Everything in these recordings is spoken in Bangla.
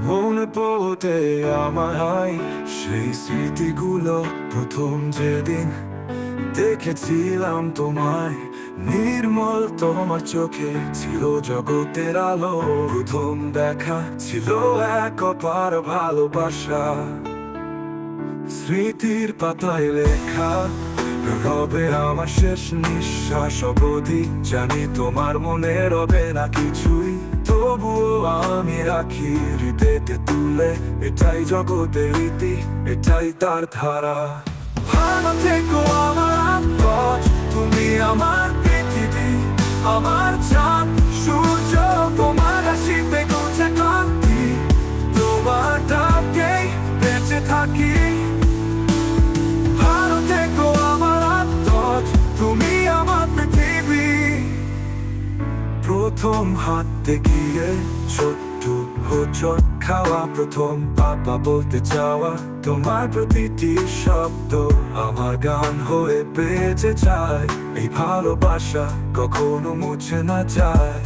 মনে পড়তে আমায় সেই স্মৃতিগুলো প্রথম যেদিন দেখেছিলাম তোমায়, নির্মল তোমার চোখে ছিল জগতের আলো। প্রথম দেখা ছিল এক অপার ভালোবাসা। স্মৃতির পাতায় লেখা, রবে আমার শেষ নিঃশ্বাস, অবধি জানি তোমার মনে রবে না কিছুই। তবুও আমি রাখি হৃদয়তে তুলে, এটাই জগতের রীতি, এটাই তার ধারা। ভালো থেকো আমার আত্মজ, তুমি আমার পৃথিবী, আমার চাঁদ, সূর্য, তোমার হাসিতে গুছে কান্তি। তোমার ডাকেই বেঁচে থাকি প্রথম হাতে গিয়ে ছোট্ট হোচট খাওয়া, প্রথম পাপা বলতে চাওয়া, তোমার প্রতিটি শব্দ আমার গান হয়ে বেঁচে যায়, এই ভালোবাসা কখনো মুছে না যায়।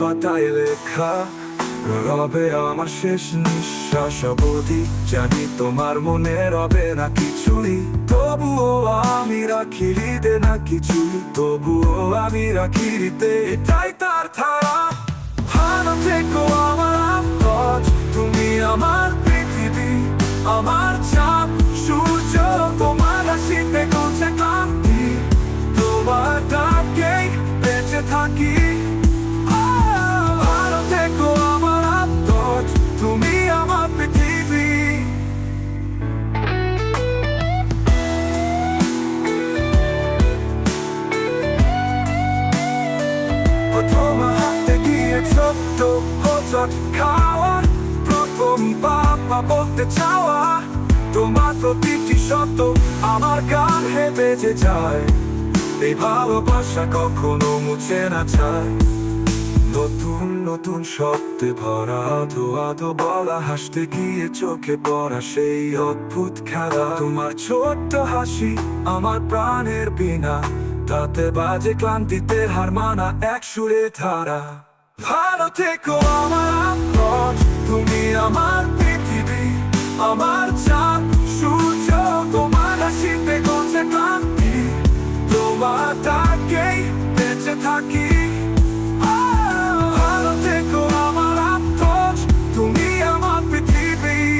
পাতায় লেখা রবে আমার শেষ নিঃশ্বাস অবধি জানি তোমার মনে রবে না কিছুই। তবুও আমি রাখি হৃদে না কিছুই। তবুও আমি রাখি হৃদে এটাই তার ধারা। ভালো থেকো আমার তুমি আমার পৃথিবী, আমার প্রথম হাতে গিয়ে ছোট্ট হোচট খাওয়া। প্রথম বাবা বলতে চাওয়া, তোমার প্রতিটি শব্দ আমার গান হে বেজে যায়। এই ভালোবাসা কখনো মুছে না চায় নতুন নতুন শব্দে ভরা আধো আধো বলা, হাসতে গিয়ে চোখে পড়া সেই অদ্ভুত খেলা। তোমার ছোট্ট হাসি আমার প্রাণের বিনা। তাতে বাজে ক্লান্তিতে হার মানা এক সুরে ধারা। ভালো থেকো আমার তুমি আমার পৃথিবী, আমার চাঁদ।